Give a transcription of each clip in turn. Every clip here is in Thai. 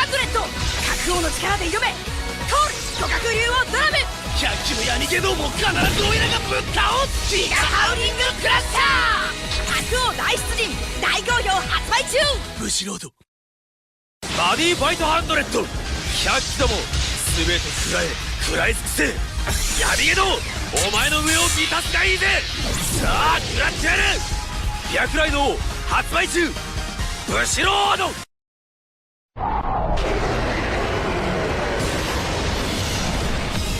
ハンドレッド角王の力で挑め通る巨角竜王ドラム百鬼の闇けども必ずおいらがぶっ倒すギガハウリングクラッシャー角王大出陣大好評発売中。ブシロード。バディファイトハンドレッド。百鬼ども全て食らえ食らい尽くせ。闇けどお前の上を満たすがいいぜ。さあ食らってやる。百雷の王発売中。ブシロード。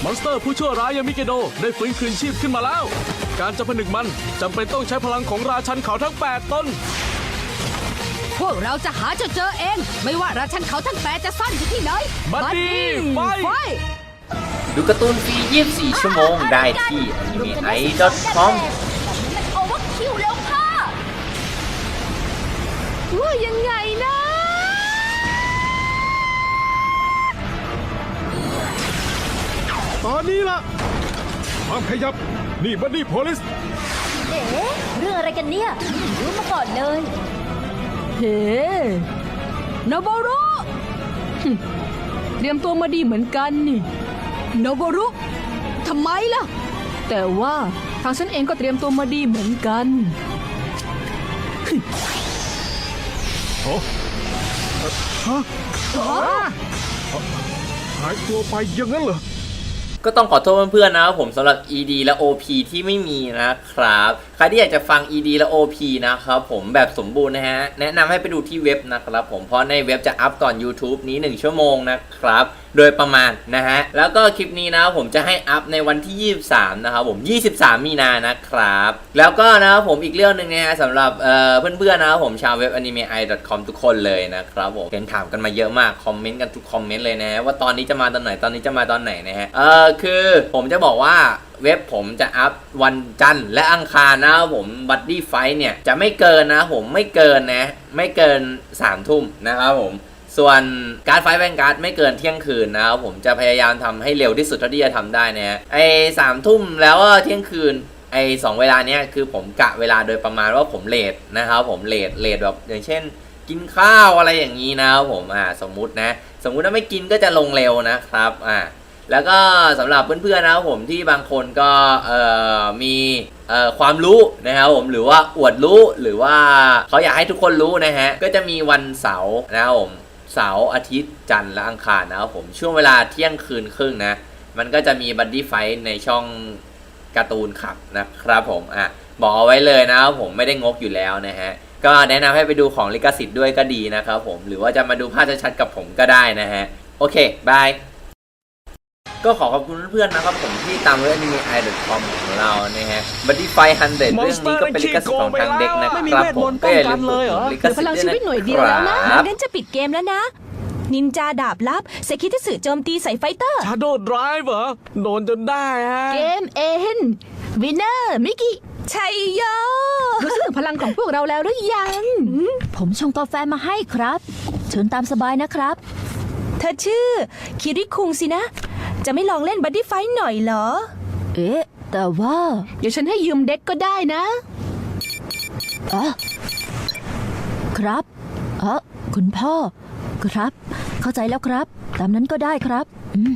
มอนสเตอร์ผู้ชั่วร้ายยามิเกโดได้ฟื้นคืนชีพขึ้นมาแล้ว การจะผนึกมันจำเป็นต้องใช้พลังของราชันเขาทั้ง 8 ต้น พวกเราจะหาจนเจอเอง ไม่ว่าราชันเขาทั้งแปดจะซ่อนอยู่ที่ไหนบัดดี้ไฟไฟดูการ์ตูนฟรี 24 ชั่วโมงได้ที่ anime.com มัน ตอนนี้ล่ะความขยับ นี่บัดดี้โพลิส เอ๊ะเรื่องอะไรกันเนี่ยไม่รู้มาก่อนเลย เฮ้โนโบรุหึเตรียมตัวมาดีเหมือนกันนี่โนโบรุทำไมล่ะ แต่ว่าทางฉันเองก็เตรียมตัวมาดีเหมือนกันหายตัวไปอย่างนั้นเหรอ ก็ต้องขอโทษเพื่อนๆนะครับผมสำหรับ ED และ OP ที่ไม่มีนะครับ ใครที่อยากจะฟัง ED และ OP นะครับผมแบบสมบูรณ์นะฮะ แนะนำให้ไปดูที่เว็บนะครับผมเพราะในเว็บจะอัพก่อน YouTube นี้ 1 ชั่วโมงนะครับ โดยประมาณนะฮะ แล้วก็คลิปนี้นะครับผมจะให้อัพในวันที่ 23 นะครับผม 23 มีนานะครับ แล้วก็นะครับผมอีกเรื่องหนึ่งนะฮะสำหรับเอ่อเพื่อนๆนะครับผมชาวเว็บ anime.com ทุกคนเลยนะครับผมเห็นถามกันมาเยอะมาก คอมเมนต์กันทุกคอมเมนต์เลยนะฮะว่าตอนนี้จะมาตอนไหนตอนนี้จะมาตอนไหนนะฮะ เออคือผมจะบอกว่าเว็บผมจะอัพวันจันทร์และอังคารนะครับผมบัดดี้ไฟเนี่ยจะไม่เกินนะผมไม่เกินนะ ไม่เกิน3ามทุ่มนะครับผม ส่วนการไฟแวนการ์ดไม่เกินเที่ยงคืนนะครับผมจะพยายามทำให้เร็วที่สุดเท่าที่จะทำได้นะฮะไอ้สามทุ่มแล้วก็เที่ยงคืนไอ้สองเวลาเนี้ยคือผมกะเวลาโดยประมาณว่าผมเลทนะครับผมเลทเลทแบบอย่างเช่น กินข้าวอะไรอย่างนี้นะครับผมอ่าสมมุตินะ สมมุติถ้าไม่กินก็จะลงเร็วนะครับอ่าแล้วก็สำหรับเพื่อนๆนะครับผมที่บางคนก็เอ่อมีเอ่อความรู้นะครับผมหรือว่าอวดรู้หรือว่าเขาอยากให้ทุกคนรู้นะฮะก็จะมีวันเสาร์นะครับผม เสาร์อาทิตย์จันทร์และอังคารนะครับผมช่วงเวลาเที่ยงคืนครึ่งนะ มันก็จะมีบัดดี้ไฟท์ในช่องการ์ตูนขับนะครับผมอะบอกเอาไว้เลยนะครับผมไม่ได้งกอยู่แล้วนะฮะก็แนะนำให้ไปดูของลิขสิทธิ์ด้วยก็ดีนะครับผมหรือว่าจะมาดูภาพชัดๆกับผมก็ได้นะฮะโอเคบาย ก็ขอขอบคุณเพื่อนๆนะครับผมที่ตามเรื่อง anime.com ของเรานะฮะบัดดี้ไฟฮันเดเรื่องนี้ก็เป็นลิขสิทธิ์ของทางเด็กนะครับผมก็อย่าลืมกดปุ่มลิขเหลือสิพทลังธิ์ชีด้วยวิตหน่วยนะเดียวคแล้วนะรับเล่นจะปิดเกมแล้วนะ นินจาดาบลับเซคิทึสึโจมตีใส่ไฟเตอร์ชาโดว์ไดรฟ์เหรอโดนจนได้ฮะเกมเอ็นวินเนอร์มิกิชัยโยรู้สึกถึงพลังของพวกเราแล้วหรือยัง ผมชงกาแฟมาให้ครับ เชิญตามสบายนะครับ เธอชื่อ คิริคุงสินะ จะไม่ลองเล่นบัดดี้ไฟท์หน่อยเหรอ เอ๊ะ แต่ว่าเดี๋ยวฉันให้ยืมเด็กก็ได้นะอ๋อครับเออคุณพ่อ ครับ เข้าใจแล้วครับ ตามนั้นก็ได้ครับอืม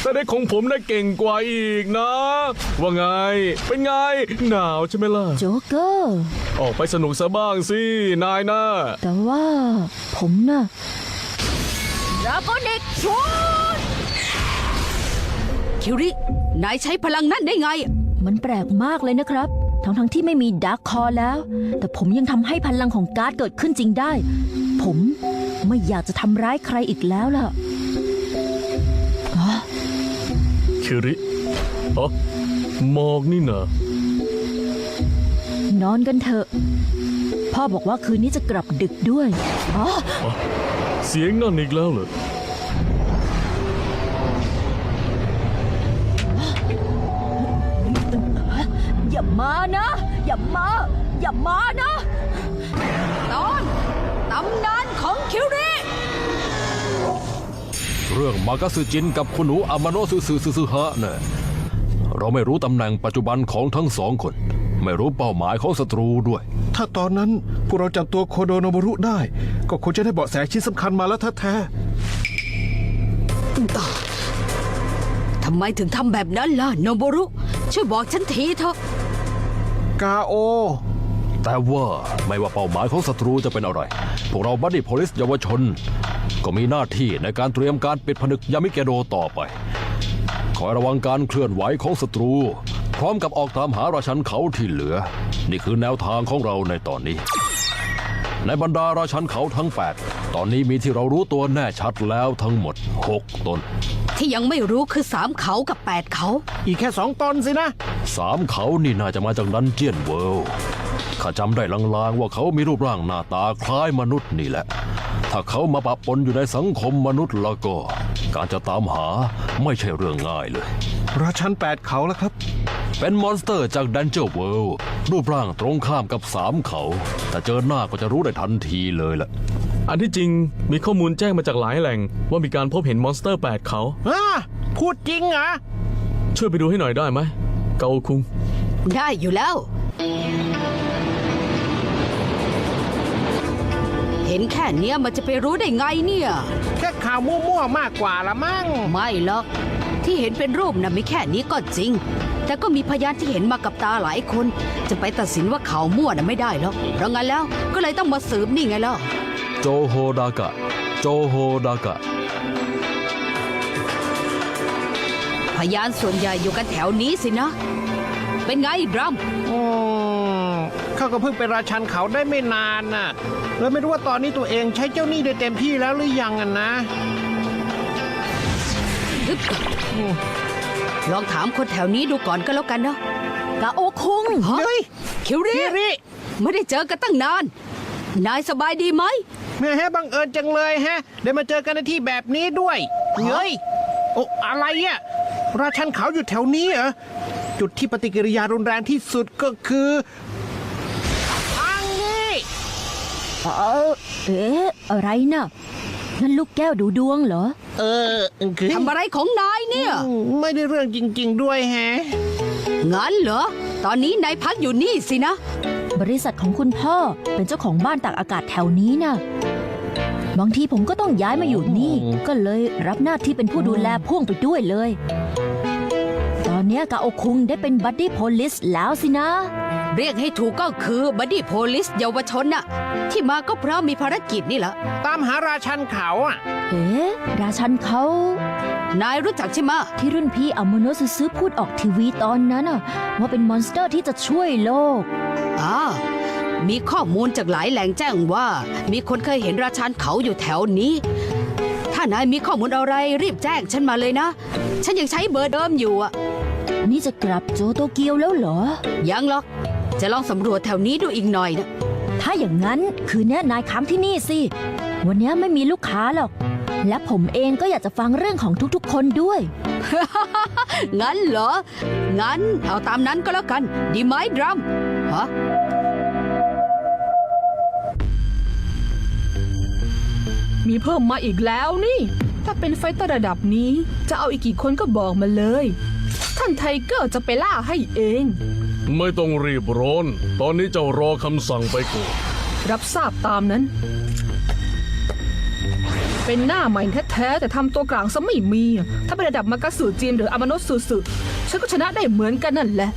แต่เด็กของผมน่ะเก่งกว่าอีกนะ ว่าไง เป็นไง หนาวใช่ไหมล่ะ โจ๊กเกอร์ ออกไปสนุกซะบ้างสิ นายนะแต่ว่าผมน่ะ ดราก้อนเด็กชูดคิวริ นายใช้พลังนั้นได้ไง มันแปลกมากเลยนะครับ ทั้งทั้งๆที่ไม่มีดาร์คคอแล้ว แต่ผมยังทำให้พลังของการ์ดเกิดขึ้นจริงได้ ผมไม่อยากจะทำร้ายใครอีกแล้วล่ะอ๋อคิริอ๋อหมอกนี่นะนอนกันเถอะ พ่อบอกว่าคืนนี้จะกลับดึกด้วยอ๋อ เสียงนั่นอีกแล้วเหรออย่ามานะ อย่ามา อย่ามานะ ตอนตำนานของคิวริเรื่องมากาสึจินกับคุณหนูอามาโนะซึซึซึซึฮะเนี่ยเราไม่รู้ตำแหน่งปัจจุบันของทั้งสองคน ไม่รู้เป้าหมายของศัตรูด้วย ถ้าตอนนั้นพวกเราจับตัวโคโดโนบุรุได้ ก็คงจะได้เบาะแสชิ้นสำคัญมาแล้วแท้ทำไมถึงทำแบบนั้นล่ะโนโบรุ ช่วยบอกฉันทีเถอะ ๆกาโอ แต่ว่าไม่ว่าเป้าหมายของศัตรูจะเป็นอะไร พวกเราบัดดี้โพลิสเยาวชน ก็มีหน้าที่ในการเตรียมการปิดผนึกยามิเกโดต่อไป คอยระวังการเคลื่อนไหวของศัตรูพ ร้อมกับออกตามหาราชันเขาที่เหลือ นี่คือแนวทางของเราในตอนนี้ ในบรรดาราชันเขาทั้ง 8 ตอนนี้มีที่เรารู้ตัวแน่ชัดแล้วทั้งหมด 6 ตน ที่ยังไม่รู้คือสามเขากับแปดเขา อีกแค่สองตนสินะ สามเขานี่น่าจะมาจากดันเจียนเวิลด์ข้าจำได้ลางๆว่าเขามีรูปร่างหน้าตาคล้ายมนุษย์นี่แหละ ถ้าเขามาปะปนอยู่ในสังคมมนุษย์แล้วก็ การจะตามหาไม่ใช่เรื่องง่ายเลย ราชันแปดเขาแล้วครับ เป็นมอนสเตอร์จากดันเจียนเวิลด์รูปร่างตรงข้ามกับสามเขา แต่เจอหน้าก็จะรู้ได้ทันทีเลยล่ะ อันที่จริงมีข้อมูลแจ้งมาจากหลายแหล่ง ว่ามีการพบเห็นมอนสเตอร์แปดเขาอ่าพูดจริงเหรอ ช่วยไปดูให้หน่อยได้ไหมเกาคุง ได้อยู่แล้ว เห็นแค่เนี้ยมันจะไปรู้ได้ไงเนี่ย แค่ข่าวมั่วๆมากกว่าละมั้ง ไม่หรอก ที่เห็นเป็นรูปนะไม่แค่นี้ก็จริง แต่ก็มีพยานที่เห็นมากับตาหลายคน จะไปตัดสินว่าเขามั่วนะไม่ได้หรอกเพราะงั้นแล้วก็เลยต้องมาสืบนี่ไงล่ะโจโฮดากะ โจโฮดากะ พยานส่วนใหญ่อยู่กันแถวนี้สินะ เป็นไงดรัม อืมเขาก็เพิ่งเป็นราชันเขาได้ไม่นานน่ะเลยไม่รู้ว่าตอนนี้ตัวเองใช้เจ้าหนี้ได้เต็มที่แล้วหรือยังอะนะ ฮึบ ลองถามคนแถวนี้ดูก่อนก็แล้วกันเนาะกาโอคุงฮะเฮ้ยคิวริคิริไม่ได้เจอกันตั้งนาน นายสบายดีไหมแม่ฮะบังเอิญจังเลยฮะได้มาเจอกันในที่แบบนี้ด้วยเฮ้ยโอ้อะไรอะราชันเขาอยู่แถวนี้เหรอจุดที่ปฏิกิริยารุนแรงที่สุดก็คือทางนี้เออเอ๊ะอะไรน่ะ นั่นลูกแก้วดูดวงเหรอ เออคือทำอะไรของนายเนี่ย ไม่ได้เรื่องจริง ๆ ด้วยแฮะงั้นเหรอ ตอนนี้นายพักอยู่นี่สินะ บริษัทของคุณพ่อเป็นเจ้าของบ้านตากอากาศแถวนี้น่ะบางทีผมก็ต้องย้ายมาอยู่นี่ ก็เลยรับหน้าที่เป็นผู้ดูแลพ่วงไปด้วยเลย ตอนเนี้ยกาโอคุงได้เป็นบัดดี้โพลิสแล้วสินะ เรียกให้ถูกก็คือบัดดี้โพลิสเยาวชนน่ะ ที่มาก็เพราะมีภารกิจนี่แหละตามหาราชันเขาอะ เอ๊ะราชันเขานายรู้จักใช่ไหมะที่รุ่นพี่อาโมโนะซื้อพูดออกทีวีตอนนั้นน่ะว่าเป็นมอนสเตอร์ที่จะช่วยโลก อ่ามีข้อมูลจากหลายแหล่งแจ้งว่า มีคนเคยเห็นราชันเขาอยู่แถวนี้ ถ้านายมีข้อมูลอะไรรีบแจ้งฉันมาเลยนะ ฉันยังใช้เบอร์เดิมอยู่อะนี่จะกลับโจโตเกียวแล้วเหรอ ยังหรอก จะลองสำรวจแถวนี้ดูอีกหน่อยนะ ถ้าอย่างนั้นคืนนี้นายค้างที่นี่สิ วันนี้ไม่มีลูกค้าหรอก และผมเองก็อยากจะฟังเรื่องของทุกๆ คนด้วย งั้นเหรอ งั้นเอาตามนั้นก็แล้วกัน ดีไหมดรัมฮะมีเพิ่มมาอีกแล้วนี่ ถ้าเป็นไฟเตอร์ระดับนี้ จะเอาอีกกี่คนก็บอกมาเลย ท่านไทเกอร์จะไปล่าให้เอง ไม่ต้องรีบร้อน ตอนนี้เจ้ารอคำสั่งไปก่อน รับทราบตามนั้น เป็นหน้าใหม่แท้ๆแต่ทำตัวกลางซะไม่มี ถ้าเป็นระดับมากาสึจีนหรืออามานสึสึฉันก็ชนะได้เหมือนกันนั่นแหละ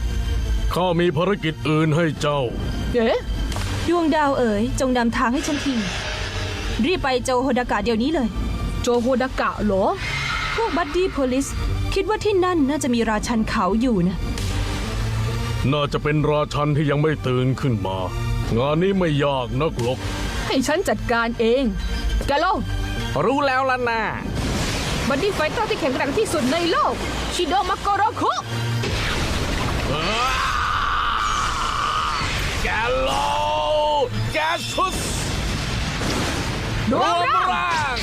ข้ามีภารกิจอื่นให้เจ้า เอ๊ะดวงดาวเอ๋ยจงนำทางให้ฉันที รีบไปโจโฮดากะเดี๋ยวนี้เลย โจโฮดากะเหรอ พวกบัดดี้โพลิสคิดว่าที่นั่นน่าจะมีราชันเขาอยู่นะ น่าจะเป็นราชันที่ยังไม่ตื่นขึ้นมา งานนี้ไม่ยากนักหรอก ให้ฉันจัดการเองกาโลรู้แล้วล่ะนะบัดดี้ไฟเตอร์ที่แข็งแกร่งที่สุดในโลก ชิโดมาโกโรคุแกโลแกสุสรวมร่างร่าง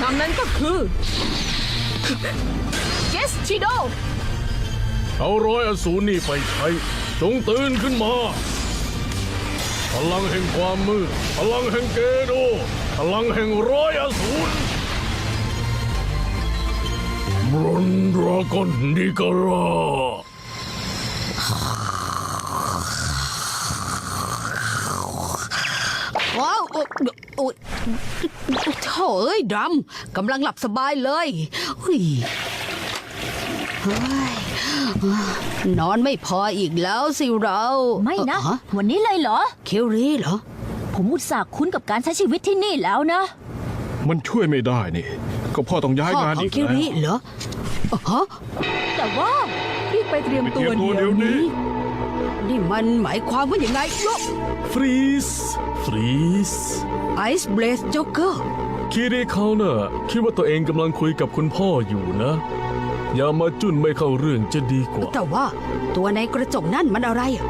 นามนั้นก็คือ เกสชิโด เอาร้อยอสูรนี่ไปใช้ จงตื่นขึ้นมา พลังแห่งความมืด พลังแห่งเกโด พลังแห่งร้อยอสูรบรอนดราก้อนนิการา โอ๊ยโถ่เอ้ยดำกำลังหลับสบายเลยเฮ้ยเฮ้ยนอนไม่พออีกแล้วสิเราไม่นะฮวันนี้เลยเหรอ คิวรีเหรอ ผมอุตส่าห์คุ้นกับการใช้ชีวิตที่นี่แล้วนะ มันช่วยไม่ได้นี่ ก็พ่อต้องย้ายพ่องานของอีกคิวแล้รีวเหรออ๋อฮะแต่ว่ารีบไปเตรียมตัวไปเตรียมตัวเดี๋ยวเดี๋ยวนี้นี้ นี่มันหมายความว่าอย่างไงลูกฟรีส ฟรีสไอซ์เบรสจ็อกเกอร์คิริเขาเน่ะคิดว่าตัวเองกำลังคุยกับคุณพ่ออยู่นะ อย่ามาจุนไม่เข้าเรื่องจะดีกว่า แต่ว่าตัวในกระจกนั่นมันอะไรอะ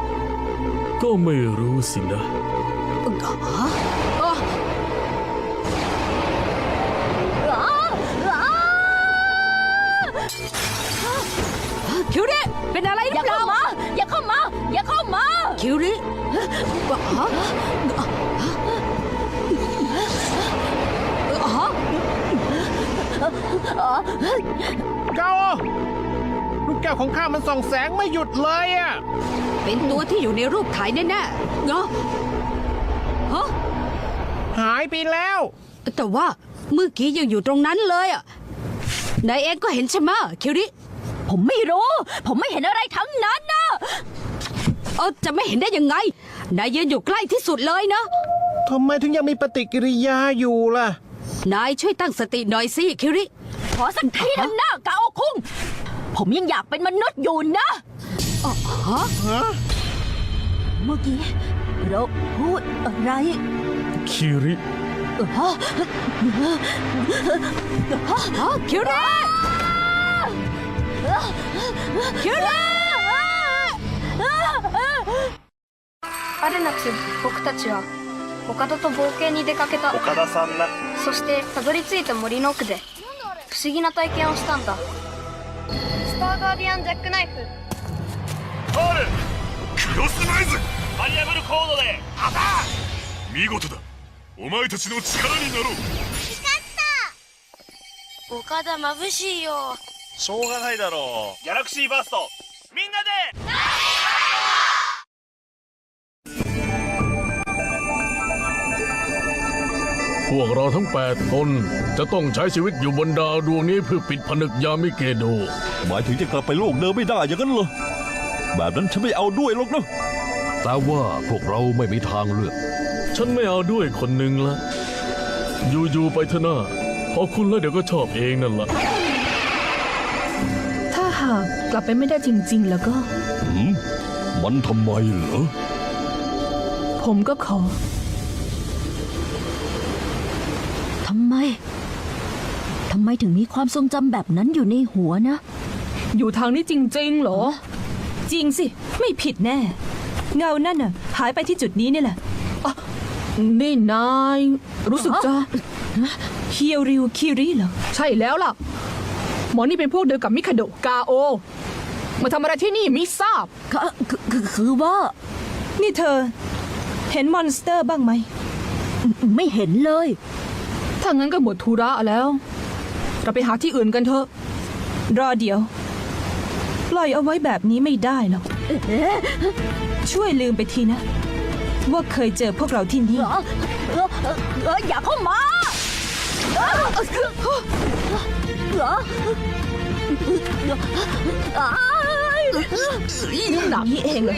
ก็ไม่รู้สินะ ฮะอ๋อ คิวรีเป็นอะไรหอรืย่าอเปเข้าล่ามาอย่าเข้ามา อย่าเข้ามา คิวรีฮะฮะเก้าลูกแก้วของข้ามันส่องแสงไม่หยุดเลยอะเป็นตัวที่อยู่ในรูปถ่ายแน่ๆเนาะฮะหายไปแล้ว แต่ว่าเมื่อกี้ยังอยู่ตรงนั้นเลยอะนายเองก็เห็นใช่ไหมะคิวริ ผมไม่รู้ ผมไม่เห็นอะไรทั้งนั้นนะเออจะไม่เห็นได้ยังไง นายยืนอยู่ใกล้ที่สุดเลยนะ ทำไมถึงยังมีปฏิกิริยาอยู่ล่ะ นายช่วยตั้งสติหน่อยสิคิวริ ขอสักทีนะหน้ากาโอคุง ผมยังอยากเป็นมนุษย์อยู่นะฮะ เมื่อกี้เราพูดอะไรคิริเอ่อฮะคิวริคิวริ ある夏僕たちはコカドと冒険に出かけた。岡田さんな。そしてたどり着いた森の奥で。不思議な体験をしたんだ。スターガーディアンジャックナイフ。ファールクロスマイズ。バリアブルコードで。アタッ見事だ。お前たちの力になろう。岡田眩しいよしょうがないだろうギャラクシーバーストみんなで พวกเราทั้งแปดคนจะต้องใช้ชีวิตอยู่บนดาวดวงนี้เพื่อปิดผนึกยามิเกโด หมายถึงจะกลับไปโลกเดิมไม่ได้อย่างนั้นเหรอ แบบนั้นฉันไม่เอาด้วยหรอกนะ แต่ว่าพวกเราไม่มีทางเลือก ฉันไม่เอาด้วยคนหนึ่งละ อยู่ๆไปเถอะนะพอคุณแล้วเดี๋ยวก็ชอบเองนั่นละ ถ้ าหากกลับไปไม่ได้จริง ๆ แล้วก็ หืมมันทำไมเหรอ ผมก็ขอ ทำไม ทำไมถึงมีความทรงจำแบบนั้นอยู่ในหัวนะ อยู่ทางนี้จริง ๆ เหรอ จริงสิ ไม่ผิดแน่ เงานั่นน่ะ หายไปที่จุดนี้นี่แหละนี่นาย รู้สึกจะเคียวริวคิริเหรอ ใช่แล้วล่ะ หมอนี่เป็นพวกเดียวกับมิคาโดะกาโอ มาทำอะไรที่นี่มิทราบ ก็คือคือคือว่า นี่เธอ เห็นมอนสเตอร์บ้างไหม ไม่เห็นเลย ถ้างั้นก็หมดธุระแล้ว เราไปหาที่อื่นกันเถอะ รอเดี๋ยว ปล่อยเอาไว้แบบนี้ไม่ได้หรอก ช่วยลืมไปทีนะ ว่าเคยเจอพวกเราที่นี่เหรอเออเออเอออย่าเข้ามา เออ เหรออ้ายหนักนี้เองเหรอ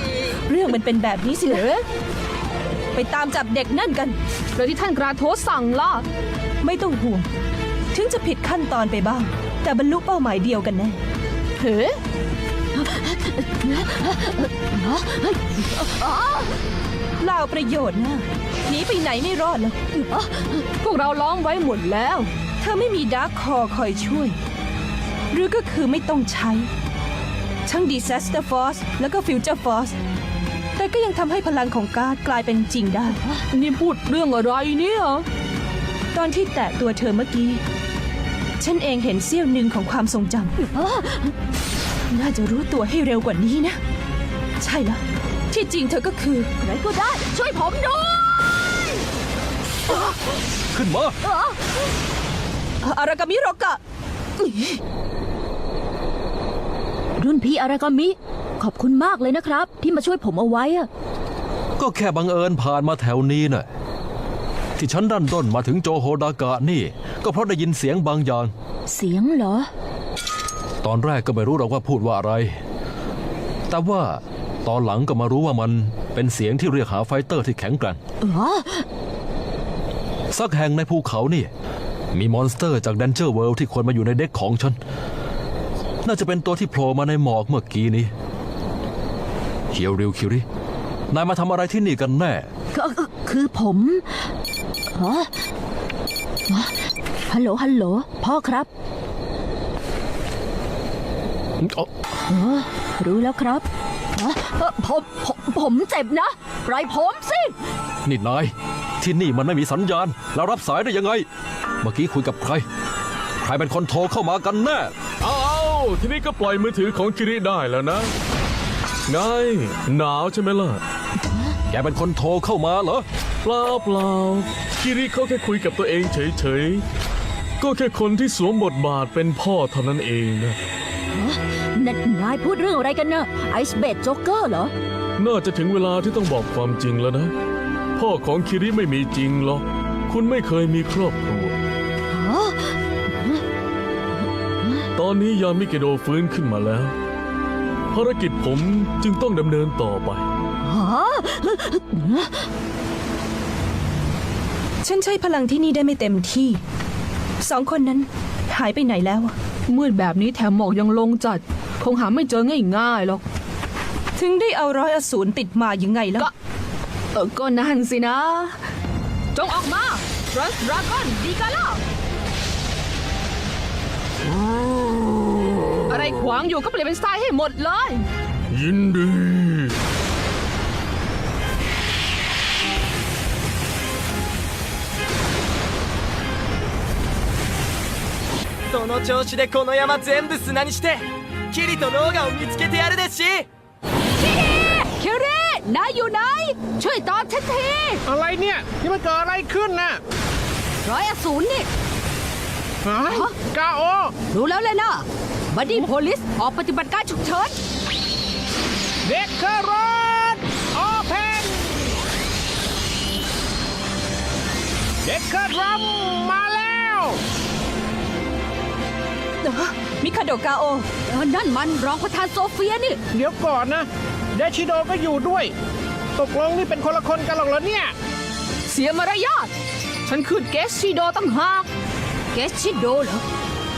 เรื่องมันเป็นแบบนี้สิเหรอไปตามจับเด็กนั่นกันแล้วที่ท่านกราโทสสั่งล่ะไม่ต้องห่วง ถึงจะผิดขั้นตอนไปบ้าง แต่บรรลุเป้าหมายเดียวกันแน่เฮ้เปล่าประโยชน์นะหนีไปไหนไม่รอดหรอกพวกเราล้อมไว้หมดแล้วเธอไม่มีดาร์คคอคอยช่วย หรือก็คือไม่ต้องใช้ ทั้ง Disaster Force แล้วก็ Future Force แต่ก็ยังทำให้พลังของการ์ดกลายเป็นจริงได้ นี่พูดเรื่องอะไรเนี่ย ตอนที่แตะตัวเธอเมื่อกี้ ฉันเองเห็นเสี้ยวหนึ่งของความทรงจำน่าจะรู้ตัวให้เร็วกว่านี้นะ ใช่แล้วที่จริงเธอก็คือไหนก็ได้ ช่วยผมด้วย ขึ้นมา อารากามิโรกะ รุ่นพี่อารากามิ ขอบคุณมากเลยนะครับ ที่มาช่วยผมเอาไว้อะก็แค่บังเอิญผ่านมาแถวนี้น่ะ ที่ฉันดันด้นมาถึงโจโฮดากะนี่ ก็เพราะได้ยินเสียงบางอย่าง เสียงเหรอ ตอนแรกก็ไม่รู้หรอกว่าพูดว่าอะไร แต่ว่าตอนหลังก็มารู้ว่ามันเป็นเสียงที่เรียกหาไฟเตอร์ที่แข็งแกร่งเออสักแห่งในภูเขานี่ มีมอนสเตอร์จากแดนเจอร์เวิลด์ที่ควรมาอยู่ในเด็กของฉัน น่าจะเป็นตัวที่โผล่มาในหมอกเมื่อกี้นี้เฮียวริวคิริ นายมาทำอะไรที่นี่กันแน่ ก็ก็คือผมฮะฮะฮัลโหล ฮัลโหล พ่อครับเอ้าเออรู้แล้วครับฮะเอ่อผมผมผมเจ็บนะปล่อยผมสิ นี่นาย ที่นี่มันไม่มีสัญญาณ แล้วรับสายได้ยังไงเมื่อกี้คุยกับใคร ใครเป็นคนโทรเข้ามากันแน่เอาเอาทีนี้ก็ปล่อยมือถือของคิริได้แล้วนะไงหนาวใช่ไหมล่ะ แกเป็นคนโทรเข้ามาเหรอ เปล่าเปล่าคิริเขาแค่คุยกับตัวเองเฉยๆ ก็แค่คนที่สวมบทบาทเป็นพ่อเท่านั้นเองนะนนายพูดเรื่องอะไรกันนะไอซ์เบดจ็อกเกอร์เหรอ น่าจะถึงเวลาที่ต้องบอกความจริงแล้วนะ พ่อของคิริไม่มีจริงหรอก คุณไม่เคยมีครอบครัว อนนี้ยามิเกโดฟื้นขึ้นมาแล้ว ภารกิจผมจึงต้องดำเนินต่อไปฮะฉันใช้พลังที่นี่ได้ไม่เต็มที่ สองคนนั้นหายไปไหนแล้วอะมืดแบบนี้แถมหมอกยังลงจัด คงหาไม่เจอง่ายๆหรอก ถึงได้เอาร้อยอสูรติดมายังไงแล้ว ก็เออก็นั่นสินะ จงออกมา Trust Dragon ดีกันล่ะอะไขวางอยู่ก็เปลี่ยนเป็นสไตล์ให้หมดเลย ยินดี その調子でこの山全部砂にしてキリとローガを見つけてやるですし คิรินายอยู่ไหน ช่วยตอบฉันที อะไรเนี่ย นี่มันเกิดอะไรขึ้นน่ะ ร้อยอสูรนี่ ฮะกาโอ รู้แล้วเลยนะบัดดี้โพลิสออกปฏิบัติการฉุกเฉิน เด็กเคอรถโอเพนเด็กเคอรัมมาแล้วมิคาโดกาโอเออนั่นมันรองประธานโซเฟียนี่ เดี๋ยวก่อนนะเดชิโดก็อยู่ด้วย ตกลงนี่เป็นคนละคนกันหรอกเหรอเนี่ย เสียมารยาทฉันคือเกสชิโดตั้งหาก เกสชิโดเหรอ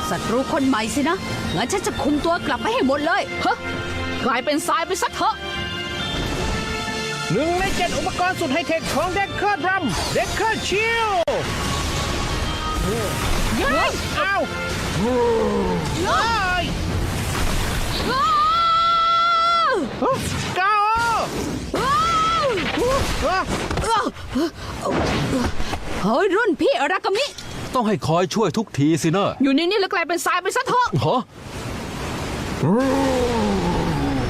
ศัตรูคนใหม่สินะงั้นฉันจะคุมตัวกลับไปให้หมดเลยเฮ้กลายเป็นทรายไปซะเถอะหนึ่งในเจ็ดอุปกรณ์สุดไฮเทคของเด็กเคอร์ดรัมเด็กเคอร์ชิลเย้ยอ้าวเฮ้ยฮะกาโอฮะเฮ้ยรุ่นพี่อารากามิ ต้องให้คอยช่วยทุกทีสินะอยู่นี่ๆแล้วกลายเป็นทรายไปซะเถอะฮะ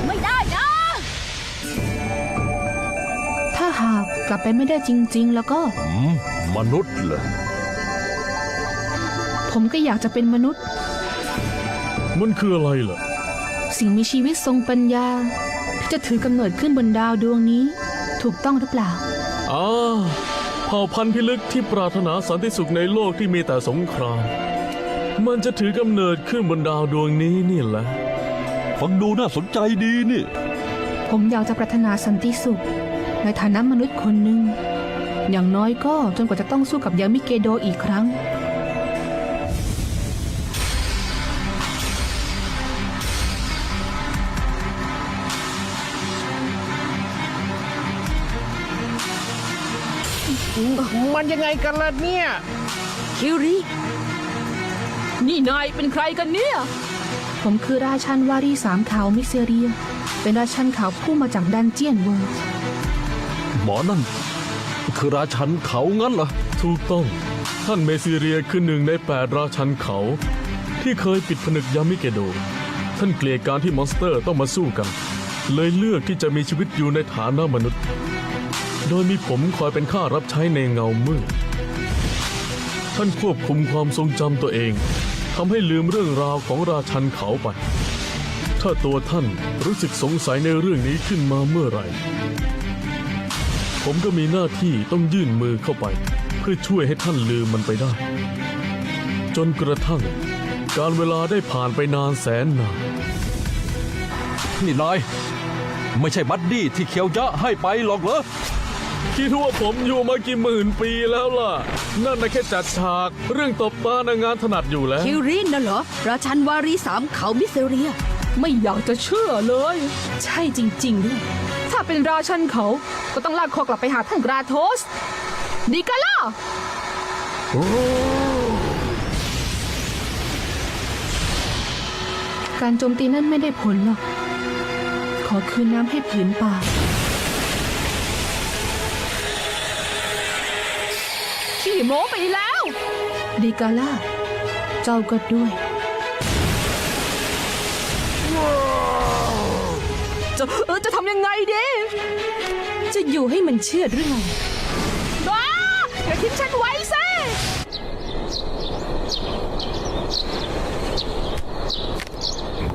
ไม่ได้นะ ถ้าหากกลับไปไม่ได้จริง ๆ แล้วก็ อืมมนุษย์เหรอผมก็อยากจะเป็นมนุษย์ มันคืออะไรล่ะ สิ่งมีชีวิตทรงปัญญา ที่จะถือกำเนิดขึ้นบนดาวดวงนี้ ถูกต้องหรือเปล่าอ่า เผ่าพันธุ์พิลึกที่ปรารถนาสันติสุขในโลกที่มีแต่สงคราม มันจะถือกำเนิดขึ้นบนดาวดวงนี้นี่แหละ ฟังดูน่าสนใจดีนี่ ผมอยากจะปรารถนาสันติสุข ในฐานะมนุษย์คนหนึ่ง อย่างน้อยก็จนกว่าจะต้องสู้กับยามิเกโดอีกครั้ง มันยังไงกันล่ะเนี่ย คิริ นี่นายเป็นใครกันเนี่ย ผมคือราชันวารีสามขาวมิเซเรีย เป็นราชันขาวผู้มาจากดันเจียนเวิร์หมอนั่น คือราชันเขางั้นเหรอ ถูกต้อง ท่านเมซิเรียคือหนึ่งในแปดราชันเขา ที่เคยปิดผนึกยามิเกโด ท่านเกลียดการที่มอนสเตอร์ต้องมาสู้กัน เลยเลือกที่จะมีชีวิตอยู่ในฐานะมนุษย์ โดยมีผมคอยเป็นข้ารับใช้ในเงามืด ท่านควบคุมความทรงจำตัวเองทำให้ลืมเรื่องราวของราชันเขาไป ถ้าตัวท่านรู้สึกสงสัยในเรื่องนี้ขึ้นมาเมื่อไหร่ ผมก็มีหน้าที่ต้องยื่นมือเข้าไป เพื่อพื่อช่วยให้ท่านลืมมันไปได้ จนกระทั่ง การเวลาได้ผ่านไปนานแสนนาน นี่นายไม่ใช่บัดดี้ที่เคียวยะให้ไปหรอกเหรอ คิดว่าผมอยู่มากี่หมื่นปีแล้วล่ะ นั่นนะแค่จัดฉาก เรื่องตบตาในะงานถนัดอยู่แล้ว คิรินน่ะเหรอ ราชันวารีสามเขามิสเซเรีย ไม่อยากจะเชื่อเลย ใช่จริงๆด้วยถ้าเป็นราชันเขา ก็ต้องลากคอกลับไปหาท่านกราโทส ดีกันล่ะการโจมตีนั้นไม่ได้ผลหรอก ขอคืนน้ำให้ผืนป่า โม้ไปแล้วดีกาล่า เจ้าก็ด้วย จะเออจะทำยังไงดีจะอยู่ให้มันเชื่อดหรือไงบ้าอย่าทิ้งฉันไว้สิ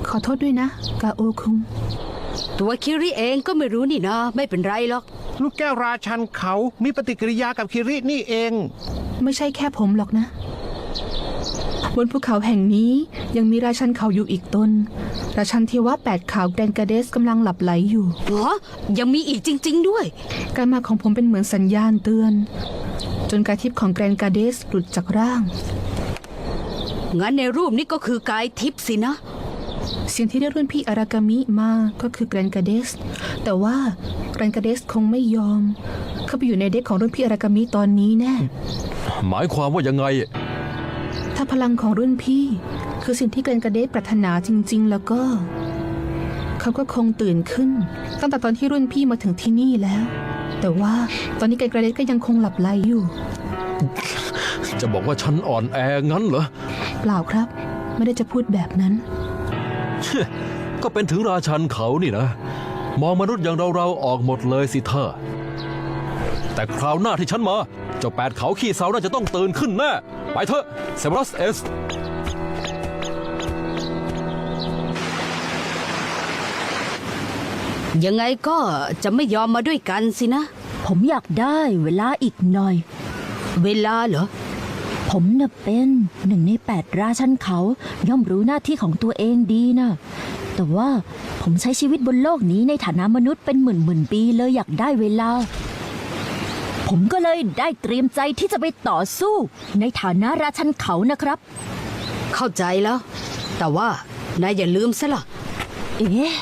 ขอโทษด้วยนะ กาโอคุงตัวคิริเองก็ไม่รู้นี่นะ ไม่เป็นไรหรอก ลูกแก้วราชันเขามีปฏิกิริยากับคิรินี่เอง ไม่ใช่แค่ผมหรอกนะ บนภูเขาแห่งนี้ยังมีราชันเขาอยู่อีกตนราชันเทวะแปดขาวแกรนกาเดสกำลังหลับไหลอยู่อ๋อยังมีอีกจริง ๆ ด้วย การมาของผมเป็นเหมือนสัญญาณเตือน จนกายทิพย์ของแกรนกาเดสหลุดจากร่าง งั้นในรูปนี้ก็คือกายทิพย์สินะ เสียงที่ได้รุ่นพี่อารากามิมาก็คือแกรนกาเดส แต่ว่าแกรนกาเดสคงไม่ยอม เข้าไปอยู่ในเด็กของรุ่นพี่อารากามิตอนนี้แน่ หมายความว่ายังไง ถ้าพลังของรุ่นพี่ คือสิ่งที่แกรนกาเดสปรารถนาจริง ๆ แล้วก็ เขาก็คงตื่นขึ้น ตั้งแต่ตอนที่รุ่นพี่มาถึงที่นี่แล้ว แต่ว่าตอนนี้แกรนกาเดสก็ยังคงหลับไหลอยู่ จะบอกว่าฉันอ่อนแองั้นเหรอ เปล่าครับ ไม่ได้จะพูดแบบนั้น ก็เป็นถึงราชันเขานี่นะ มองมนุษย์อย่างเราๆออกหมดเลยสิเธอ แต่คราวหน้าที่ฉันมาเจ้าแปดเขาขี้เสาน่าจะต้องตื่นขึ้นแน่ไปเถอะเซบรัสเอสยังไงก็จะไม่ยอมมาด้วยกันสินะ ผมอยากได้เวลาอีกหน่อย เวลาเหรอ ผมน่ะเป็นหนึ่งในแปดราชันเขาย่อมรู้หน้าที่ของตัวเองดีนะ แต่ว่าผมใช้ชีวิตบนโลกนี้ในฐานะมนุษย์เป็นหมื่นหมื่นๆปีเลยอยากได้เวลา ผมก็เลยได้เตรียมใจที่จะไปต่อสู้ ในฐานะราชันเขานะครับ เข้าใจแล้ว แต่ว่านายอย่าลืมซะล่ะ เอ๊ะ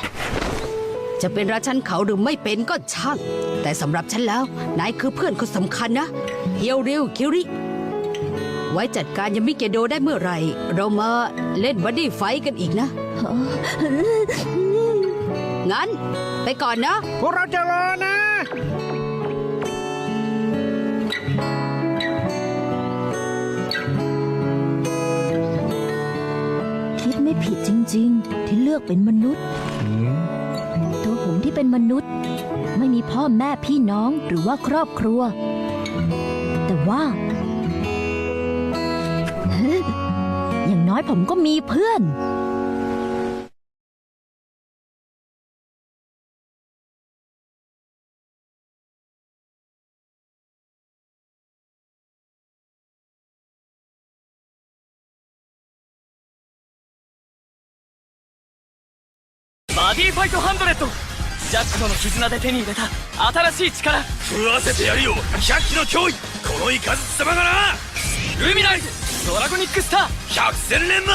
จะเป็นราชันเขาหรือไม่เป็นก็ช่าง แต่สำหรับฉันแล้วนายคือเพื่อนคนสำคัญนะเฮียวเร็วคิริ ไว้จัดการยามิเกโดได้เมื่อไหร่ เรามาเล่นบัดดี้ไฟท์กันอีกนะ งั้น ไปก่อนนะ พวกเราจะรอนะ คิดไม่ผิดจริง ๆ ที่เลือกเป็นมนุษย์ ตัวผมที่เป็นมนุษย์ ไม่มีพ่อแม่พี่น้องหรือว่าครอบครัว แต่ว่า น้อยผมก็มีเพื่อนバディファイトハンドレッドジャックとの絆で手に入れた新しい力食わせてやるよ百鬼の脅威このイカズチ様がなルミナイズ ドラゴニックスター百戦錬磨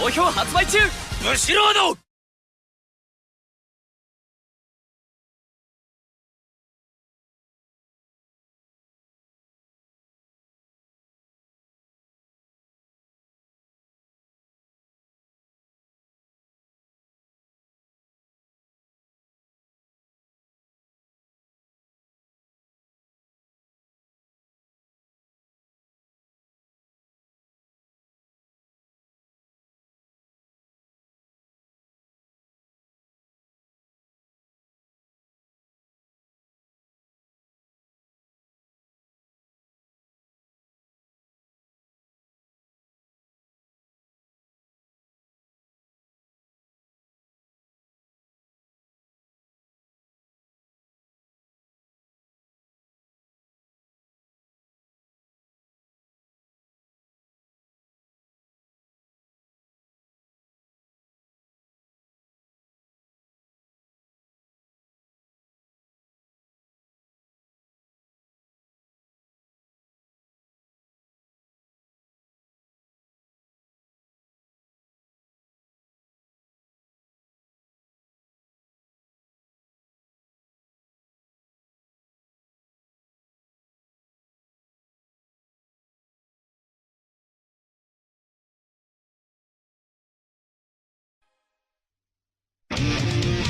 好評発売中。ブシロード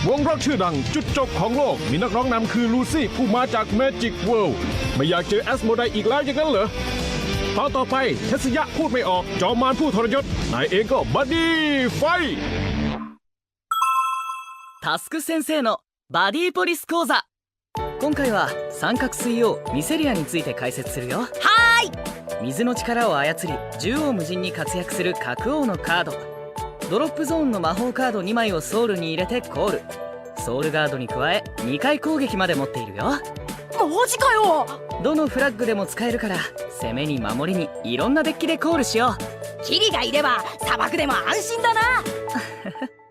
วงร็อกชื่อดังจุดจบของโลก มีนักร้องนำคือลูซี่ผู้มาจาก Magic World ไม่อยากเจอแอสโมไดอีกแล้วอย่างนั้นเหรอตอนต่อไปเทสยะพูดไม่ออก จอมมารผู้ทรยศนายเองก็บัดดี้ไฟ タスク先生のバディポリス講座今回は三角水曜ミセリアについて解説するよはーい水の力を操り縦横無尽に活躍する角王のカード ドロップゾーンの魔法カード2枚をソウルに入れてコール。ソウルガードに加え2回攻撃まで持っているよ。マジかよ。どのフラッグでも使えるから攻めに守りにいろんなデッキでコールしよう。キリがいれば砂漠でも安心だな